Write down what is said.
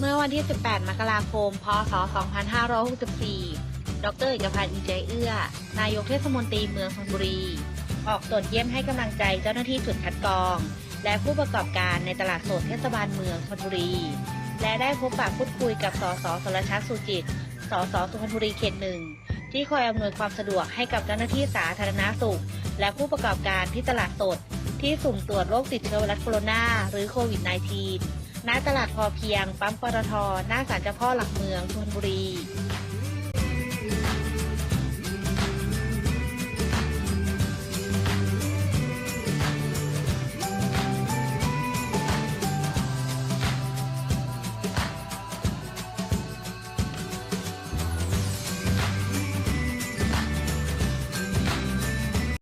เมื่อวันที่ 18 มกราคม พศ 2564 ดรเอกพันธ์อินใจเอื้อ นายกเทศมนตรีเมืองชลบุรี ออกตรวจเยี่ยมให้กำลังใจเจ้าหน้าที่จุดคัดกรอง และผู้ประกอบการในตลาดสดเทศบาลเมืองชลบุรี และได้พบปะพูดคุยกับ สสสรชัดสุจิต สสสุพรรณบุรีเขตหนึ่ง ที่คอยอำนวยความสะดวกให้กับเจ้าหน้าที่สาธารณาสุข และผู้ประกอบการที่ตลาดสด ที่สุ่มตรวจโรคติดเชื้อไวรัสโคโรนาหรือโควิด -19 ณตลาดพอเพียง ปั๊มปตทหน้าศาลเจ้าพ่อหลักเมืองชลบุรี